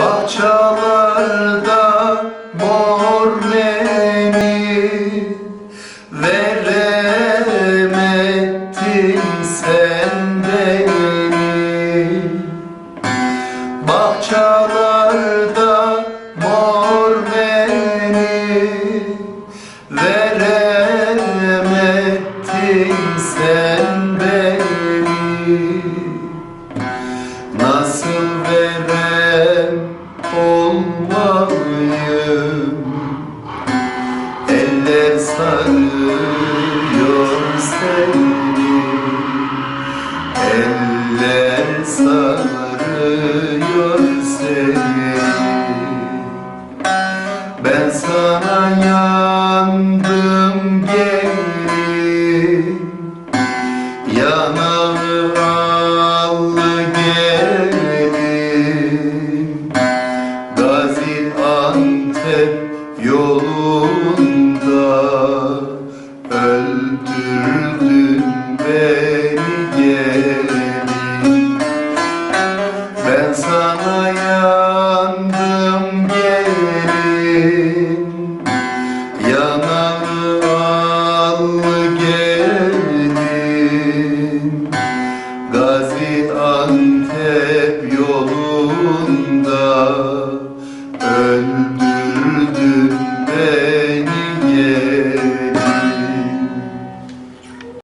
Bahçalarda mor meni Veremedin sen beni. Bahçalarda mor meni Veremedin sen beni sarıyor seni. Eller sarıyor seni. Ben sana yandım gelin Yanağı allı gelin Gaziantep yolunda Götürdün beni gelin Ben sana yandım gelin. Yananı al gelin. Gaziantep